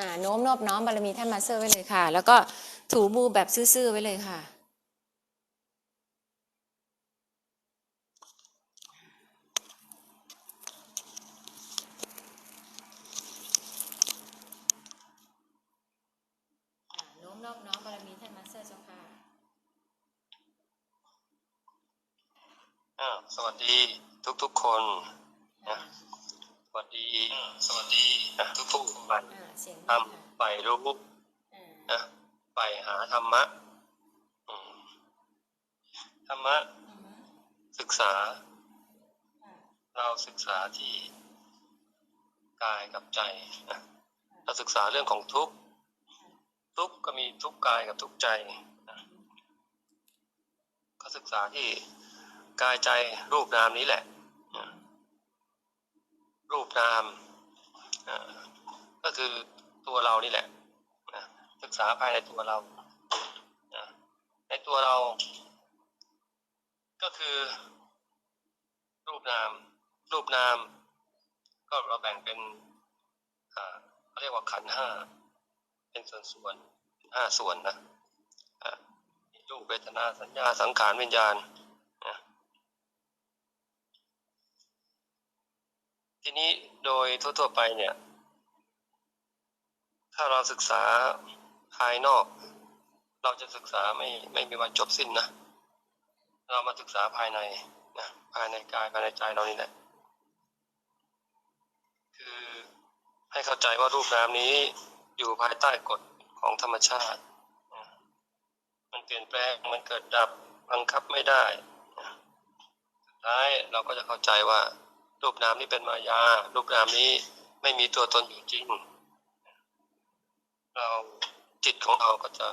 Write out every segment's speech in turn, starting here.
่าโน้มนอบน้อมบารมีท่านมาเตอร์ไว้เลยค่ะ แล้วก็ถูมือแบบซื่อๆไว้เลยค่ะ โน้มนอบน้อมบารมีท่านมาสเตอร์เจ้าค่ะสวัสดีทุกๆคนนะ วัสดีสวัสดีนะทุกๆคนอ่าเสียงทดีค่ะำไปรู้อ่านะไปหาธรรมะอืมธรรมะอือฮึศึกษาค่ะเราศึกษาที่กายกับใจนะเราศึกษาเรื่องของทุกข์ทุกข์ก็มีทุกข์กายกับทุกข์ใจนะก็ศึกษาที่กายใจรูปนามนี้แหละนะ รูปนามอ่าก็คือตัวเรานี่แหละศึกษาภายในตัวเราในตัวเรา ก็คือ รูปนาม รูปนาม ก็เราแบ่งเป็นอ่าเขาเรียกว่าขันห้าเป็นส่วนส่วนๆห้าส่วนนะอ่ารูปเวทนาสัญญาสังขารวิญญาณนะ ทีนี้โดยทั่ว ๆ ไปเนี่ย ถ้าเราศึกษาภายนอก เราจะศึกษาไม่ไม่มีวันจบสิ้นนะ เรามาศึกษาภายในนะภายในกายภายในใจเรานี่แหละ คือให้เข้าใจว่ารูปนามนี้อยู่ภายใต้กฎของธรรมชาติ มันเปลี่ยนแปลง มันเกิดดับ บังคับไม่ได้ สุดท้ายเราก็จะเข้าใจว่า รูปนามนี้เป็นมายา รูปนามนี้ไม่มีตัวตนอยู่จริง เราจิตของเราก็จะ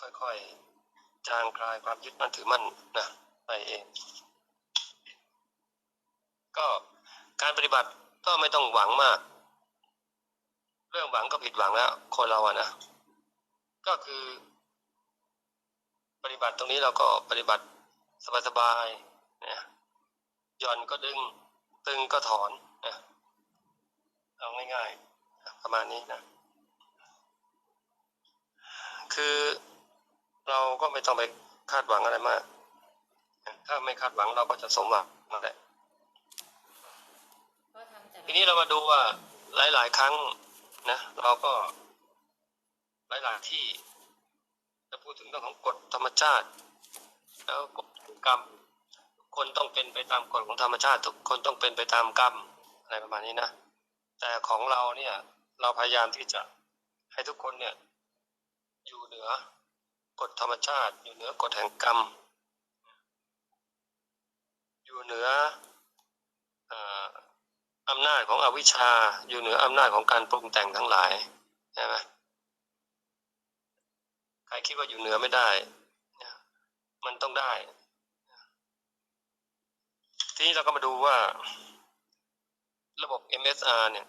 ค่อยๆจางคลายความยึดมั่นถือมั่นนะไปเอง ก็การปฏิบัติก็ไม่ต้องหวังมาก เรื่องหวังก็ผิดหวังแล้ว คนเราอะนะ ก็คือ ปฏิบัติตรงนี้เราก็ปฏิบัติสบายๆนะหย่อนก็ดึง ตึงก็ถอนนะเอาง่ายๆประมาณนี้นะ คือเราก็ไม่ต้องไปคาดหวังอะไรมาก ถ้าไม่คาดหวังเราก็จะสมหวังนั่นแหละก็ทำจากทีนี้เรามาดูว่าหลาย ๆ ครั้งนะ เราก็หลาย ๆ ที่จะพูดถึงเรื่องของกฎธรรมชาติ แล้วกฎแห่งกรรมทุก คนต้องเป็นไปตามกฎของธรรมชาติ ทุกคนต้องเป็นไปตามกรรมอะไรประมาณนี้นะ แต่ของเราเนี่ยเราพยายามที่จะให้ทุกคนเนี่ยอยู่เหนือกฎธรรมชาติ อยู่เหนือกฎแห่งกรรม อยู่เหนืออำนาจของอวิชชา อยู่เหนืออำนาจของการปรุงแต่งทั้งหลายใช่ไหมใครคิดว่าอยู่เหนือไม่ได้ มันต้องได้ ทีนี้เราก็มาดูว่า ระบบ MSR เนี่ย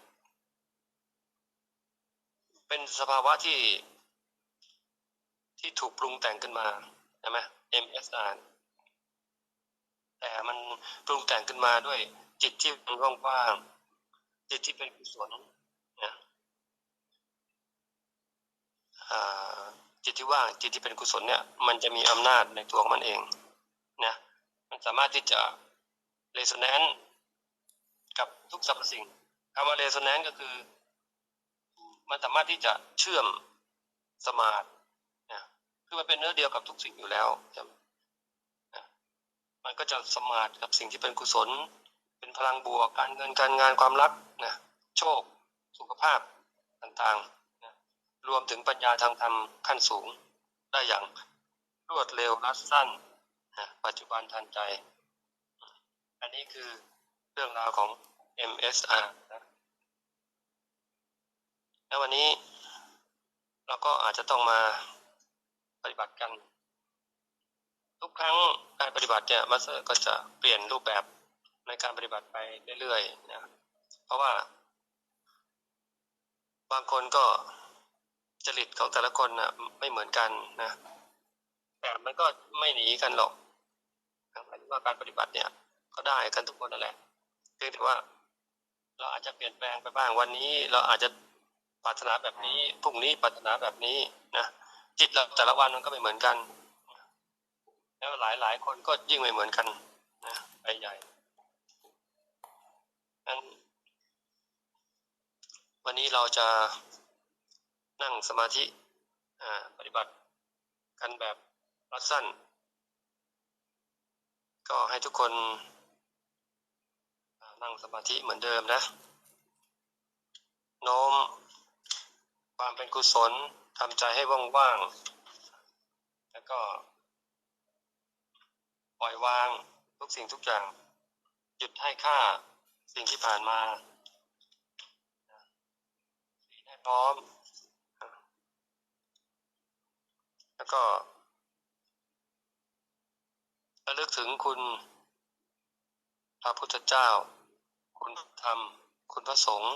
เป็นสภาวะที่ที่ถูกปรุงแต่งขึ้นมาใช่ไหม MSR แต่มันปรุงแต่งขึ้นมาด้วยจิตที่มันว่างๆจิตที่เป็นกุศลนะอ่าจิตที่ว่างจิตที่เป็นกุศลเนี่ย มันจะมีอำนาจในตัวของมันเองนะมันสามารถที่จะ เรโซแนนซ์กับทุกสรรพสิ่งคำว่าเรโซแนนซ์ก็คือ มันสามารถที่จะเชื่อมสมาธินะคือมันเป็นเนื้อเดียวกับทุกสิ่งอยู่แล้วใช่ไหมมันก็จะสมาธิกับสิ่งที่เป็นกุศล เป็นพลังบวกการเงินการงานความรักนะโชค สุขภาพต่างๆนะรวมถึงปัญญาทางธรรมขั้นสูง ได้อย่างรวดเร็วรัดสั้นนะปัจจุบันทันใจ อันนี้คือเรื่องราวของ MSR นะแล้ววันนี้เราก็อาจจะต้องมาปฏิบัติกัน ทุกครั้งการปฏิบัติเนี่ยมาสเตอร์ก็จะเปลี่ยนรูปแบบในการปฏิบัติไปเรื่อยๆนะเพราะว่า บางคนก็จริตของแต่ละคนนะไม่เหมือนกันนะแต่มันก็ไม่หนีกันหรอกหมายถึงว่าการปฏิบัติเนี่ย ก็ได้กันทุกคนนั่นแหละเพียงแต่ว่า เราอาจจะเปลี่ยนแปลงไปบ้างวันนี้ เราอาจจะปรารถนาแบบนี้พรุ่งนี้ปรารถนาแบบนี้นะจิตเราแต่ละวันมันก็ไม่เหมือนกัน แล้วหลายหลายคนก็ยิ่งไม่เหมือนกันนะไปใหญ่นั้นวันนี้เราจะนั่งสมาธิอ่าปฏิบัติกันแบบรัดสั้น ก็ให้ทุกคน นั่งสมาธิเหมือนเดิมนะ โน้ม ความเป็นกุศลทำใจให้ว่างๆ แล้วก็ปล่อยวางทุกสิ่งทุกอย่าง หยุดให้ค่าสิ่งที่ผ่านมาสีให้พร้อม แล้วก็ระลึกถึงคุณพระพุทธเจ้า คุณพระธรรม คุณพระสงฆ์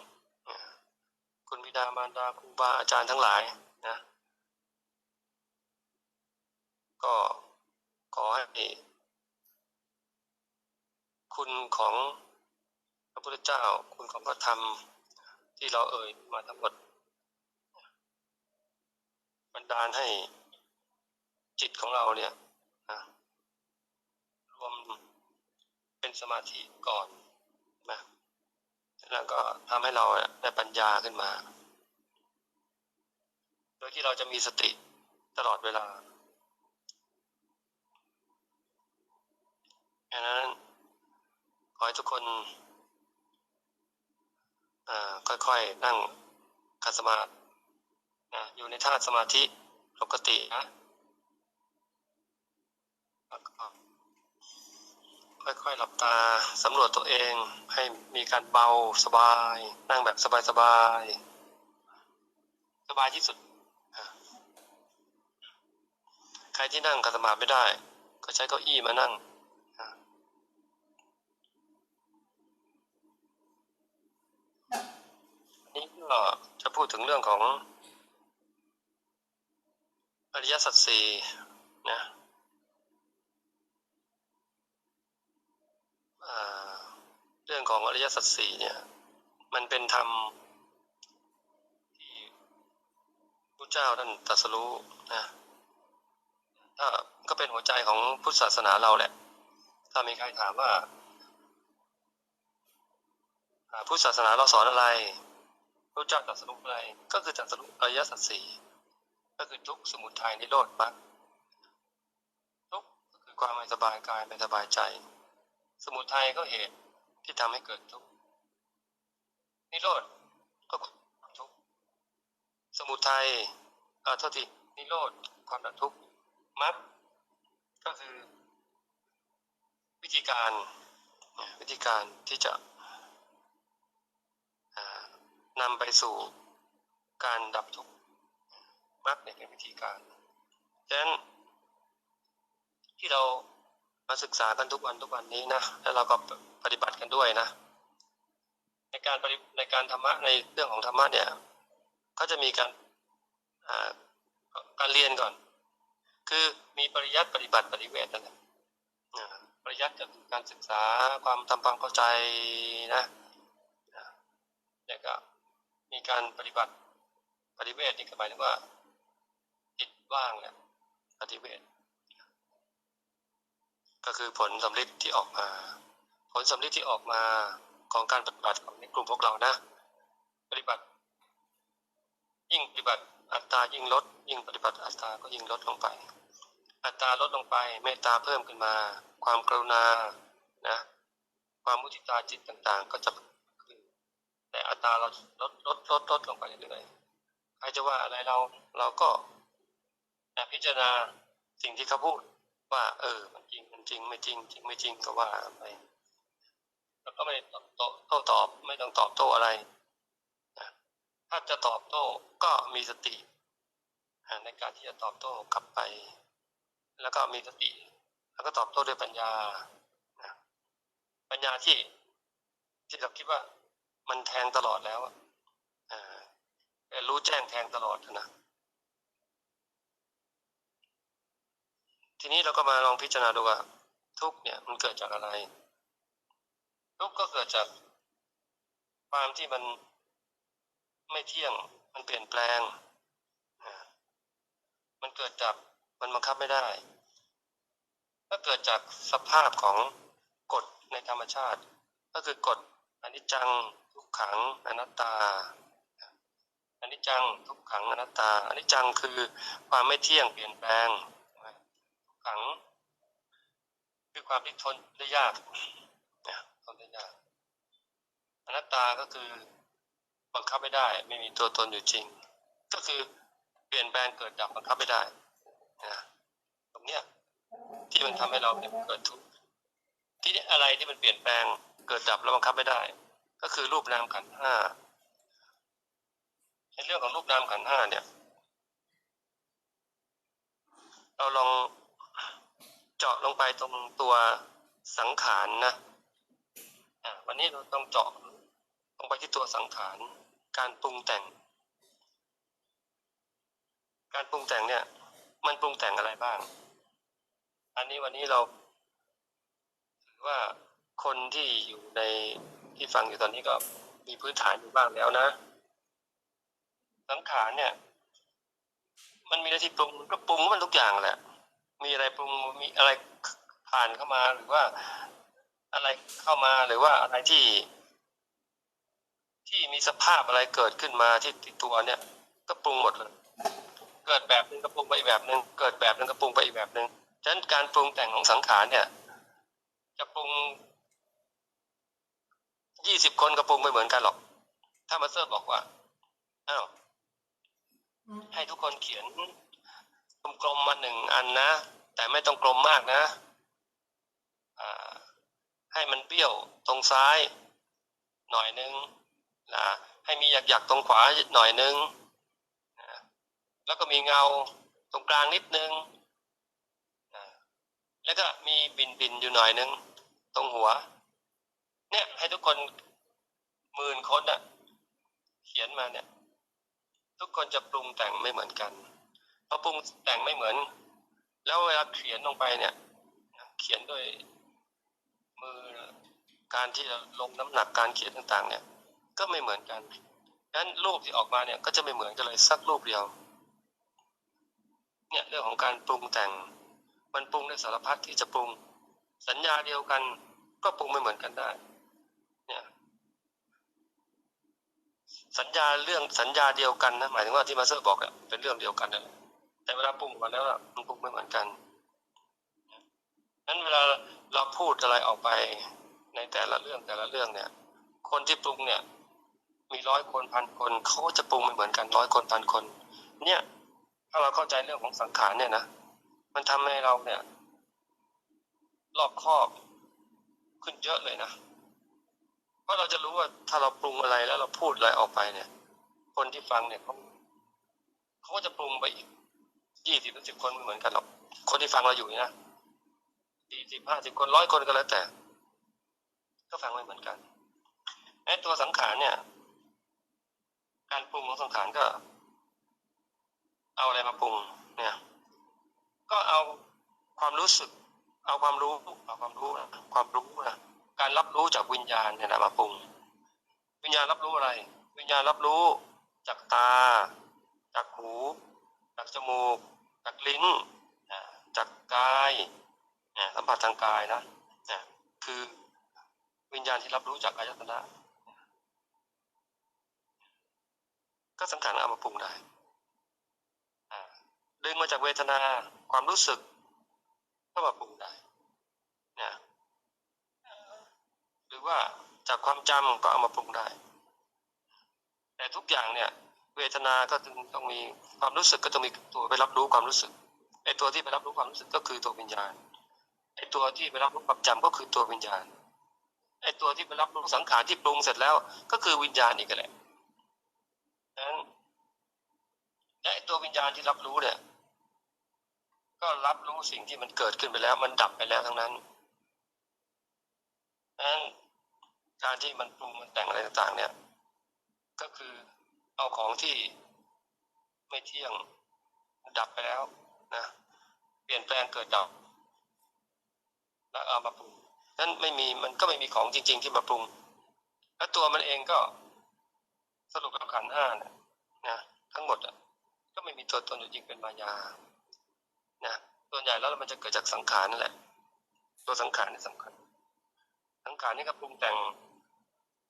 คุณบิดามารดาครูบาอาจารย์ทั้งหลายนะ ก็ขอให้คุณของพระพุทธเจ้า คุณของพระธรรมที่เราเอ่ยมาทั้งหมดบันดาลให้จิตของเราเนี่ยนะรวมเป็นสมาธิก่อน นะแล้วก็ทำให้เราได้ปัญญาขึ้นมา โดยที่เราจะมีสติตลอดเวลาดังนั้นขอให้ทุกคนอ่าค่อยๆ นั่งขัดสมาธินะอยู่ในท่าสมาธิปกตินะแล้วก็ ค่อยๆ หลับตาสำรวจตัวเองให้มีการเบาสบาย นั่งแบบสบายๆ สบายที่สุด ใครที่นั่งขัดสมาไม่ได้ ก็ใช้เก้าอี้มานั่งอะนี่ก็จะพูดถึงเรื่องของอริยสัจสี่นะ อ่าเรื่องของอริยสัจสี่เนี่ย มันเป็นธรรมที่พระเจ้าท่านตรัสรู้นะถ้าก็เป็นหัวใจของพุทธศาสนาเราแหละ ถ้ามีใครถามว่าพุทธศาสนาเราสอนอะไรพระเจ้าตรัสรู้อะไร ก็คือตรัสรู้อริยสัจสี่ก็คือทุกสมุทัยนิโรธมรรคทุกก็คือความไม่สบายกายไม่สบายใจ สมุทัยก็เหตุ ที่ทำให้เกิดทุกข์นิโรธก็ความทุกข์สมุทัยเอ่อโทษทีนิโรธความดับทุกข์มรรคก็คือ วิธีการวิธีการที่จะนำไปสู่การดับทุกข์มรรคเนี่ยเป็นวิธีการฉะนั้นที่เรามาศึกษากันทุกวันทุกวันนี้นะแล้วเราก็ ปฏิบัติกันด้วยนะ ในการปฏิในการธรรมะในเรื่องของธรรมะเนี่ยเขาจะมีการการเรียนก่อน คือมีปริยัติปฏิบัติปฏิเวทนั่นแหละปริยัติก็คือการศึกษาความทำความเข้าใจนะแล้วก็มีการปฏิบัติปฏิเวทนี่ก็หมายถึงว่าจิตว่างแหละปฏิเวทก็คือผลสำลิดที่ออกมา ลสำลิดที่ออกมาของการปฏิบัติของในกลุ่มพวกเรานะ ปฏิบัติ ยิ่งปฏิบัติอัตตายิ่งลด ยิ่งปฏิบัติอัตตาก็ยิ่งลดลงไป อัตตาลดลงไปเมตตาเพิ่มขึ้นมา ความกรุณานะ ความมุทิตาจิตต่างๆ ก็จะแต่อัตตาเราลดลดลดลดลงไปเรื่อยๆใครจะว่าอะไรเราเราก็แต่พิจารณาสิ่งที่เขาพูดว่า เออ มันจริงมันจริงไม่จริง จริงไม่จริงก็ว่าไป แล้วก็ไม่ตอบโต้โต้ตอบ ไม่ต้องตอบโต้อะไร ถ้าจะตอบโต้ก็มีสติในการที่จะตอบโต้กลับไป แล้วก็มีสติ แล้วก็ตอบโต้ด้วยปัญญา ปัญญาที่ที่เราคิดว่ามันแทงตลอดแล้วอรู้แจ้งแทงตลอดนะทีนี้เราก็มาลองพิจารณาดูว่าทุกเนี่ยมันเกิดจากอะไร ทุกข์ก็เกิดจากความที่มันไม่เที่ยง มันเปลี่ยนแปลง มันเกิดจากมันบังคับไม่ได้ก็เกิดจากสภาพของกฎในธรรมชาติ ก็คือกฎอนิจจังทุกขังอนัตตาอนิจจังทุกขังอนัตตาอนิจจังคือความไม่เที่ยงเปลี่ยนแปลงทุกขัง คือความที่ทนได้ยาก นะทนได้อนัตตาก็คือบังคับไม่ได้ ไม่มีตัวตนอยู่จริง ก็คือเปลี่ยนแปลงเกิดดับบังคับไม่ได้นะตรงเนี้ยที่มันทำให้เราเนี่ยเกิดทุกข์ที่นี่อะไรที่มันเปลี่ยนแปลงเกิดดับแล้วบังคับไม่ได้ ก็คือรูปนามขันห้าในเรื่องของรูปนามขันห้าเนี่ย เราลองเจาะลงไปตรงตัวสังขารนะอะ วันนี้เราต้องเจาะลงไปที่ตัวสังขาร การปรุงแต่ง การปรุงแต่งเนี่ย มันปรุงแต่งอะไรบ้าง อันนี้วันนี้เราถือว่าคนที่อยู่ในที่ฟังอยู่ตอนนี้ก็มีพื้นฐานอยู่บ้างแล้วนะ สังขารเนี่ย มันมีหน้าที่ปรุงมันก็ปรุงมันทุกอย่างแหละ มีอะไรปรุงมีอะไรผ่านเข้ามาหรือว่า อะไรเข้ามาหรือว่าอะไรที่ ที่มีสภาพอะไรเกิดขึ้นมาที่ที่ตัวเนี่ย ก็ปรุงหมดเลย เกิดแบบหนึ่งก็ปรุงไปอีกแบบหนึ่งเกิดแบบหนึ่งก็ปรุงไปอีกแบบหนึ่งฉะนั้นการปรุงแต่งของสังขารเนี่ย จะปรุงยี่สิบคนก็ปรุงไม่เหมือนกันหรอก ถ้ามาเซอร์บอกว่าอ้าวให้ทุกคนเขียนกลมๆมาหนึ่งอันนะ แต่ไม่ต้องกลมมากนะ ให้มันเบี้ยวตรงซ้าย หน่อยนึงนะให้มีหยักๆตรงขวาหน่อยนึงนะแล้วก็มีเงาตรงกลางนิดนึงนะแล้วก็มีบินบินอยู่หน่อยนึง ตรงหัว เนี่ยให้ทุกคนหมื่นคนอะเขียนมาเนี่ย ทุกคนจะปรุงแต่งไม่เหมือนกันพอปรุงแต่งไม่เหมือน แล้วเวลาเขียนลงไปเนี่ย เขียนด้วย มือการที่จะลงน้ำหนักการเขียนต่างๆ เนี่ย ก็ไม่เหมือนกันดังนั้นรูปที่ออกมาเนี่ยก็จะไม่เหมือนกันเลยสักรูปเดียว เนี่ยเรื่องของการปรุงแต่ง มันปรุงในสารพัดที่จะปรุง สัญญาเดียวกันก็ปรุงไม่เหมือนกันได้ เนี่ย สัญญาเรื่องสัญญาเดียวกันนะหมายถึงว่าที่มาเตอร์บอกเนี่ยเป็นเรื่องเดียวกันนั่นแหละแต่เวลาปรุงกมาแล้วมันปรุงไม่เหมือนกัน นั้นเวลาเราพูดอะไรออกไปในแต่ละเรื่องแต่ละเรื่องเนี่ย คนที่ปรุงเนี่ย มีร้อยคนพันคนเขาก็จะปรุงไม่เหมือนกันร้อยคนพันคน เนี่ยถ้าเราเข้าใจเรื่องของสังขารเนี่ยนะมันทำให้เราเนี่ย รอบคอบขึ้นเยอะเลยนะเพราะเราจะรู้ว่าถ้าเราปรุงอะไรแล้วเราพูดอะไรออกไปเนี่ย คนที่ฟังเนี่ยเขาเขาก็จะปรุงไปอีกยี่สิบสิบคนไม่เหมือนกันหรอกคนที่ฟังเราอยู่นะ สี่สิบห้าสิบคนร้อยคนก็แล้วแต่ ก็ฟังไม่เหมือนกันไอ้ตัวสังขารเนี่ย การปรุงของสังขารก็ เอาอะไรมาปรุง เนี่ย ก็เอาความรู้สึก เอาความรู้เอาความรู้นะความรู้นะการรับรู้จากวิญญาณเนี่ยนะมาปรุง วิญญาณรับรู้อะไร วิญญาณรับรู้จากตา จากหู จากจมูก จากลิ้นจากกาย สัมผัสทางกายนะนะคือวิญญาณที่รับรู้จากอายตนะ ก็สังขารเอามาปรุงได้ดึงมาจากเวทนาความรู้สึก ก็มาปรุงได้นะหรือว่าจากความจำก็เอามาปรุงได้ แต่ทุกอย่างเนี่ย เวทนาก็ต้องต้องมีความรู้สึกก็ต้องมีตัวไปรับรู้ความรู้สึกไอ้ตัวที่ไปรับรู้ความรู้สึกก็คือตัววิญญาณ ไอ้ตัวที่ไปรับรู้ความจำก็คือตัววิญญาณไอ้ตัวที่ไปรับรู้สังขารที่ปรุงเสร็จแล้ว ก็คือวิญญาณอีกแหละดังนั้นและไอ้ตัววิญญาณที่รับรู้เนี่ย ก็รับรู้สิ่งที่มันเกิดขึ้นไปแล้ว มันดับไปแล้วทั้งนั้นดังนั้นการที่มันปรุงมันแต่งอะไรต่างๆ เนี่ย ก็คือเอาของที่ไม่เที่ยงดับไปแล้วนะเปลี่ยนแปลงเกิดดับ เอามาปรุงนั้นไม่มีมันก็ไม่มีของจริง ๆ ที่มาปรุง แล้วตัวมันเองก็สรุปแล้วขันห้าเนี่ยนะทั้งหมดอะก็ไม่มีตัวตนอยู่จริงเป็นมายานะส่วนใหญ่แล้วมันจะเกิดจากสังขารนั่นแหละ ตัวสังขารนี่สำคัญ สังขารนี่ก็ปรุงแต่ง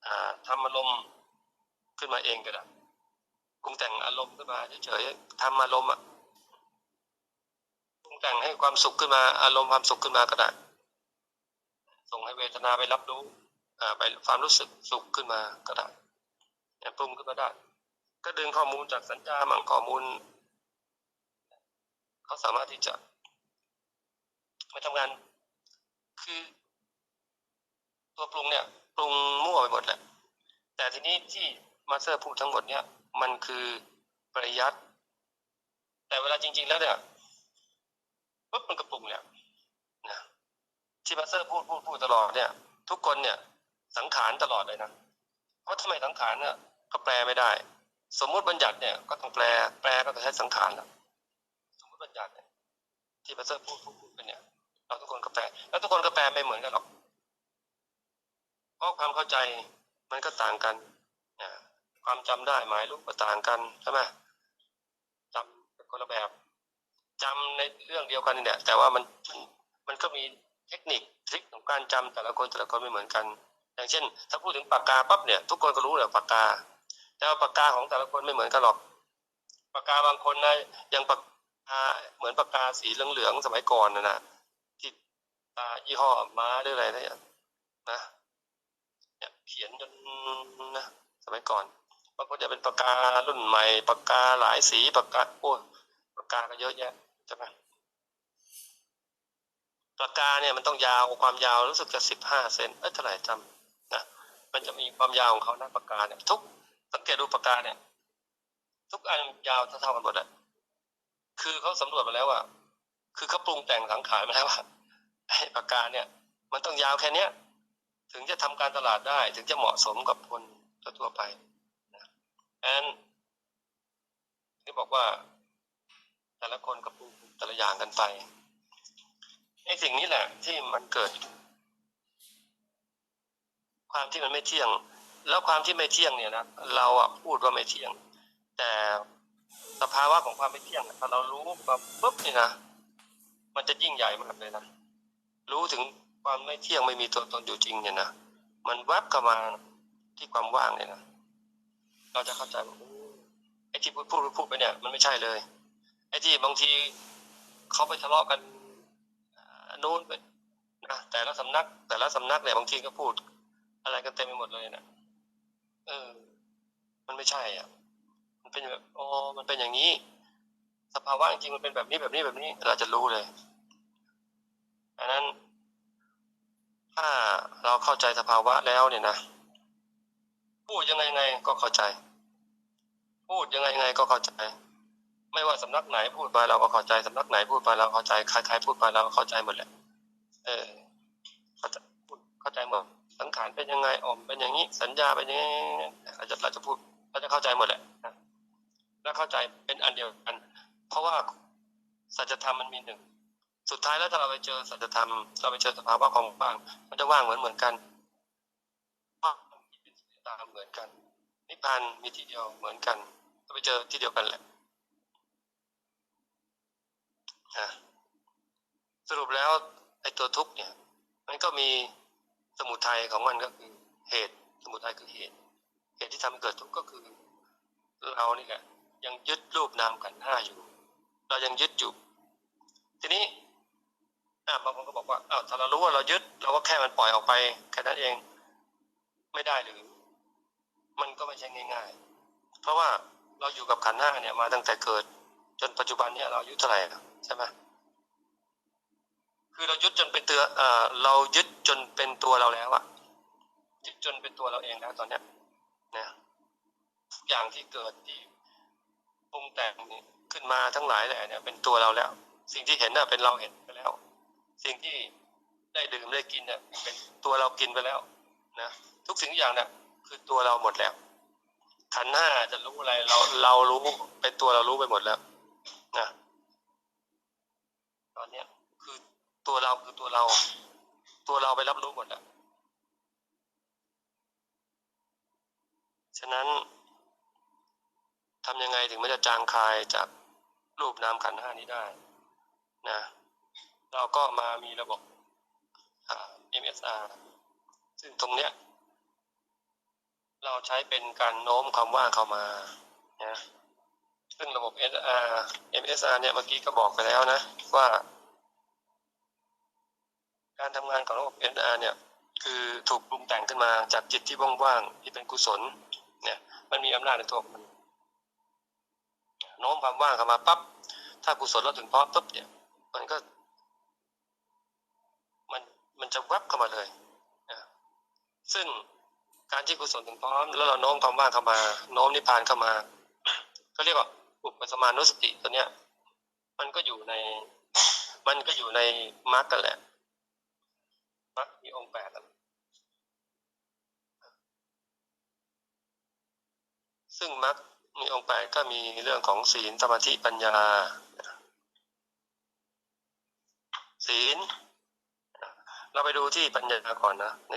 อ่าทำอารมณ์ขึ้นมาเองก็ได้ปรุงแต่งอารมณ์ขึ้นมาเฉยๆทำอารมณ์อะปรุงแต่งให้ความสุขขึ้นมา อารมณ์ความสุขขึ้นมาก็ได้ ส่งให้เวทนาไปรับรู้ไปความรู้สึกสุขขึ้นมาก็ได้ปรุงขึ้นมาได้ ก็ดึงข้อมูลจากสัญญามั่งข้อมูลเขาสามารถที่จะมาทำงาน คือตัวปรุงเนี่ย ปรุงมั่วไปหมดแหละ แต่ทีนี้ที่มาสเตอร์พูดทั้งหมดเนี่ย มันคือปริยัติแต่เวลาจริง ๆ แล้วเนี่ยปุ๊บมันก็ปรุงเนี่ยนะ ที่มาสเตอร์พูดพูดพูดตลอดเนี่ย ทุกคนเนี่ยสังขารตลอดเลยนะเพราะทำไมสังขารเนี่ยก็แปลไม่ได้ สมมุติบัญญัติเนี่ยก็ต้องแปลแปลก็ต้องใช้สังขารแล้วสมมุติบัญญัติเนี่ยที่มาสเตอร์พูดพูดพูดไปเนี่ยเราทุกคนก็แปลแล้วทุกคนก็แปลไม่เหมือนกันหรอกเพราะความเข้าใจมันก็ต่างกันนะความจำได้หมายรู้ก็ต่างกันใช่ไหมจำเป็นคนละแบบจำในเรื่องเดียวกันเนี่แหละแต่ว่ามันมันก็มี เทคนิคทริคของการจำแต่ละคนแต่ละคนไม่เหมือนกัน อย่างเช่น ถ้าพูดถึงปากกาปั๊บเนี่ยทุกคนก็รู้แหละปากกา แต่ว่าปากกาของแต่ละคนไม่เหมือนกันหรอก ปากกาบางคนนะยังปากกาเหมือนปากกาสีเหลืองๆสมัยก่อนนะนะที่ตายี่ห้อม้าหรืออะไรเนี่ยนะเนี่ยเขียนจนนะสมัยก่อนบางคนจะเป็นปากการุ่นใหม่ปากกาหลายสีปากกาโอ้ปากกาก็เยอะแยะใช่ไหม ปากกาเนี่ยมันต้องยาวความยาวรู้สึกจะสิบห้าเซนเอ้ยเท่าไหร่จำนะมันจะมีความยาวของเขาหนะปากกาเนี่ยทุกสังเกตดูปากกาเนี่ย ทุกอันยาวเท่ากันหมดอะคือเขาสำรวจมาแล้วอะคือเขาปรุงแต่งสังขารมาแล้วว่าไอ้ปากกาเนี่ย มันต้องยาวแค่เนี้ย ถึงจะทำการตลาดได้ ถึงจะเหมาะสมกับคนทั่วไปนะแอนที่บอกว่า แต่ละคนก็ปรุงแต่ละอย่างกันไป ไอ้สิ่งนี้แหละที่มันเกิด ความที่มันไม่เที่ยง แล้วความที่ไม่เที่ยงเนี่ยนะเราอะพูดว่าไม่เที่ยง แต่สภาวะของความไม่เที่ยงถ้าเรารู้มาปุ๊บนี่นะมันจะยิ่งใหญ่มากเลยนะรู้ถึงความไม่เที่ยงไม่มีตัวตนอยู่จริงเนี่ยนะมันแวบเข้ามาที่ความว่างเนี่ยนะเราจะเข้าใจว่าไอ้ที่พูดพูดพูดไปเนี่ย มันไม่ใช่เลย ไอ้ที่บางทีเขาไปทะเลาะกัน นู้นไปนะแต่ละสำนัก แต่ละสำนักเนี่ยบางทีก็พูด อะไรกันเต็มไปหมดเลยนะเออ มันไม่ใช่อะ มันเป็นแบบอ๋อมันเป็นอย่างนี้ สภาวะจริงมันเป็นแบบนี้แบบนี้แบบนี้ เราจะรู้เลยดังนั้น ถ้าเราเข้าใจสภาวะแล้วเนี่ยนะพูดยังไงไงก็เข้าใจ พูดยังไงไงก็เข้าใจ ไม่ว่าสำนักไหนพูดไปเราก็เข้าใจสำนักไหนพูดไปเราเข้าใจใครๆพูดไปเราก็เข้าใจหมดแหละ เออเข้าใจพูดเข้าใจหมดสังขารเป็นยังไงอ่อมเป็นอย่างนี้ สัญญาเป็นอย่างนี้เราจะเราจะพูดเราจะเข้าใจหมดแหละแล้วเข้าใจเป็นอันเดียวกัน เพราะว่าสัจธรรมมันมีหนึ่งสุดท้ายแล้วถ้าเราไปเจอสัจธรรมเราไปเจอสภาวะของว่าง มันจะว่างเหมือนเหมือนกันว่างมีเป็นสุญญตาเหมือนกันนิพพานมีที่เดียวเหมือนกันเราไปเจอที่เดียวกันแหละ นะสรุปแล้วไอ้ตัวทุกข์เนี่ย มันก็มีสมุทัยของมันก็คือเหตุ สมุทัยคือเหตุ เหตุที่ทำให้เกิดทุกข์ก็คือเรานี่แหละยังยึดรูปนามขันห้าอยู่ เรายังยึดอยู่ ทีนี้บางคนก็บอกว่าอ้าวถ้าเรารู้ว่าเรายึด เราก็แค่มันปล่อยออกไปแค่นั้นเองไม่ได้หรือ มันก็ไม่ใช่ง่าย ๆ เพราะว่าเราอยู่กับขันห้าเนี่ยมาตั้งแต่เกิด จนปัจจุบันเนี่ยเราอายุเท่าไหร่ ใช่ไหมคือเรายึดจนเป็นตัวเอ่อเรายึดจนเป็นตัวเราแล้วอะยึดจนเป็นตัวเราเองแล้วตอนเนี้ยนะทุกอย่างที่เกิดที่ปรุงแต่งนี่ขึ้นมาทั้งหลายแหละเนี่ยเป็นตัวเราแล้ว สิ่งที่เห็นน่ะเป็นเราเห็นไปแล้ว สิ่งที่ได้ดื่มได้กินเนี่ยเป็นตัวเรากินไปแล้วนะทุกสิ่งทุกอย่างเนี่ยคือตัวเราหมดแล้วขันห้าจะรู้อะไรเราเรารู้เป็นตัวเรารู้ไปหมดแล้วนะ ตอนเนี้ย คือตัวเราคือตัวเรา ตัวเราไปรับรู้หมดแล้วฉะนั้นทำยังไงถึงไมันจะจางคายจากรูปนามขันห้านี้ได้นะเราก็มามีระบบอ่า MSR ซึ่งตรงเนี้ย เราใช้เป็นการโน้มความว่างเข้ามานะ ซึ่งระบบ SR MSR เนี่ยเมื่อกี้ก็บอกไปแล้วนะว่า การทำงานของระบบ SR เนี่ยคือถูกปรุงแต่งขึ้นมาจากจิตที่ว่างๆที่เป็นกุศลเนี่ยมันมีอำนาจในตัวของมันโน้มความว่างเข้ามาปั๊บถ้ากุศลเราถึงพร้อมปุ๊บเนี่ยมันก็มันมันจะแวบเข้ามาเลยนะซึ่งการที่กุศลถึงพร้อม แล้วเราโน้มความว่างเข้ามาโน้มนิพพานเข้ามาก็เรียกว่า อุปสมานุสติตัวเนี้ย มันก็อยู่ใน มันก็อยู่ในมรรคกันแหละมรรคมีองค์แปดซึ่งมรรคมีองค์แปดก็มีเรื่องของศีลสมาธิปัญญา ศีล เราไปดูที่ปัญญาก่อนนะใน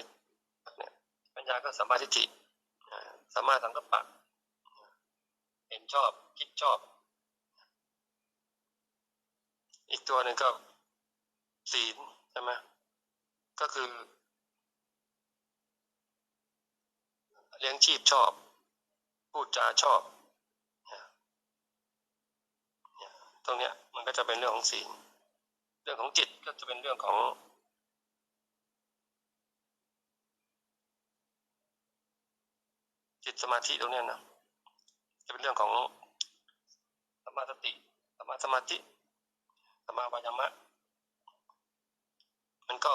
เนี่ยปัญญาก็สัมมาทิฏฐิสัมมาสังกัปปะ เห็นชอบคิดชอบ อีกตัวหนึ่งก็ศีลใช่ไหมก็คือ เลี้ยงชีพชอบ พูดจาชอบตรงเนี้ยมันก็จะเป็นเรื่องของศีลเรื่องของจิตก็จะเป็นเรื่องของจิตสมาธิตรงเนี้ยนะ จะเป็นเรื่องของสมาสติสมาสมาธิสมาวายามะ มันก็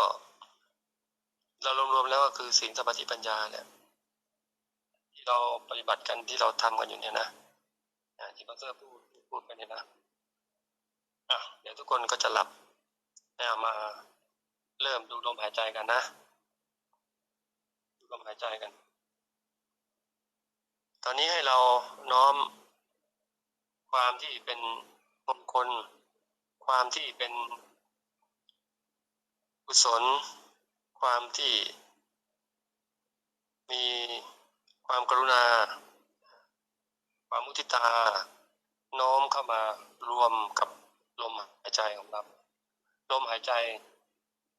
เรารวมๆแล้วก็คือสิ่งสมาธิปัญญาเนี่ยที่เราปฏิบัติกันที่เราทำกันอยู่เนี่ยนะที่พระเจ้าพูดพูดกันเนี่ยนะอะเดี๋ยวทุกคนก็จะหลับแล้วมาเริ่มดูลมหายใจกันนะ ดูลมหายใจกัน อนนี้ให้เราน้อมความที่เป็นมงคล ความที่เป็นกุศล ความที่มีความกรุณา ความมุทิตา น้อมเข้ามารวมกับลมหายใจของเราลมหายใจ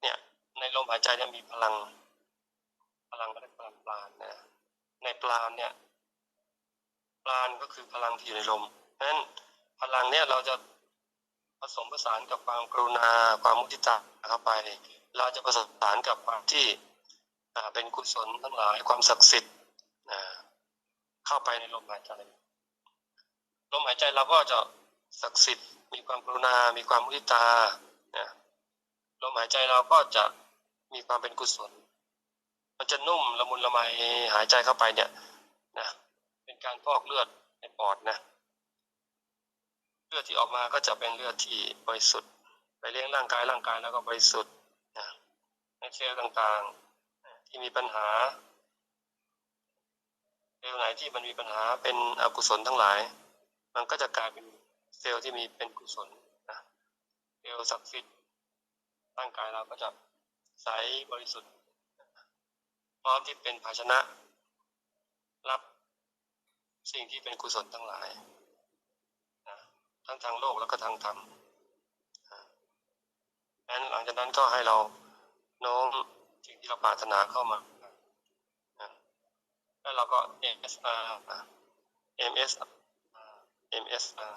เนี่ยในลมหายใจเนี่ยมีพลัง พลังก็เรียกพลังปราณนะในปราณเนี่ย ปราณก็คือพลังที่อยู่ในลมนั้นพลังเนี่ยเราจะผสมผสานกับความกรุณาความมุทิตาเข้าไป เราจะผสมผสานกับความที่เป็นกุศลทั้งหลายความศักดิ์สิทธิ์เข้าไปในลมหายใจลมหายใจเราก็จะศักดิ์สิทธิ์มีความกรุณา มีความมุทิตานะลมหายใจเราก็จะมีความเป็นกุศล มันจะนุ่มละมุนละไมหายใจเข้าไปเนี่ย การฟอกเลือดในปอดนะ เลือดที่ออกมาก็จะเป็นเลือดที่บริสุทธิ์ ไปเลี้ยงร่างกายร่างกายแล้วก็บริสุทธิ์นะในเซลล์ต่างๆที่มีปัญหาเซลล์ไหนที่มันมีปัญหาเป็นอกุศลทั้งหลาย มันก็จะกลายเป็นเซลล์ที่มีเป็นกุศลนะเซลล์ศักดิ์สิทธิ์ร่างกายเราก็จะใสบริสุทธิ์พร้อมที่เป็นภาชนะ สิ่งที่เป็นกุศลทั้งหลายนะทั้งทางโลกแล้วก็ทางธรรมนั้นหลังจากนั้นก็ให้เราโน้มสิ่งที่เราปรารถนาเข้ามานะแล้วเราก็ MSR นะ MSR MSR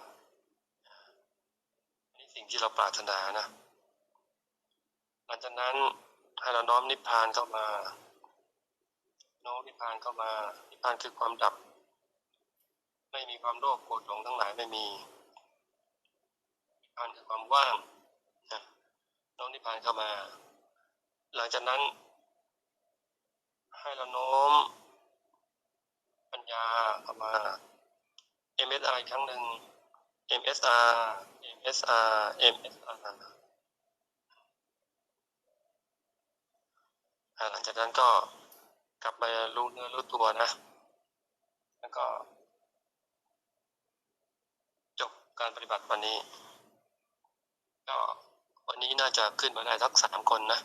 อันนี้สิ่งที่เราปรารถนานะ หลังจากนั้นให้เราน้อมนิพพานเข้ามาโน้มนิพพานเข้ามา นิพพานคือความดับ ไม่มีความโลภโกรธหลงทั้งหลายไม่มีนิพพานคือความว่างนะโน้มนิพพานเข้ามา หลังจากนั้นให้เราโน้มปัญญาเข้ามา MSR ครั้งหนึ่ง MSR MSR MSR หลังจากนั้นก็กลับมารู้เนื้อรู้ตัวนะ แล้วก็ การปฏิบัติวันนี้ ก็วันนี้น่าจะขึ้นมาได้สักสามคนนะ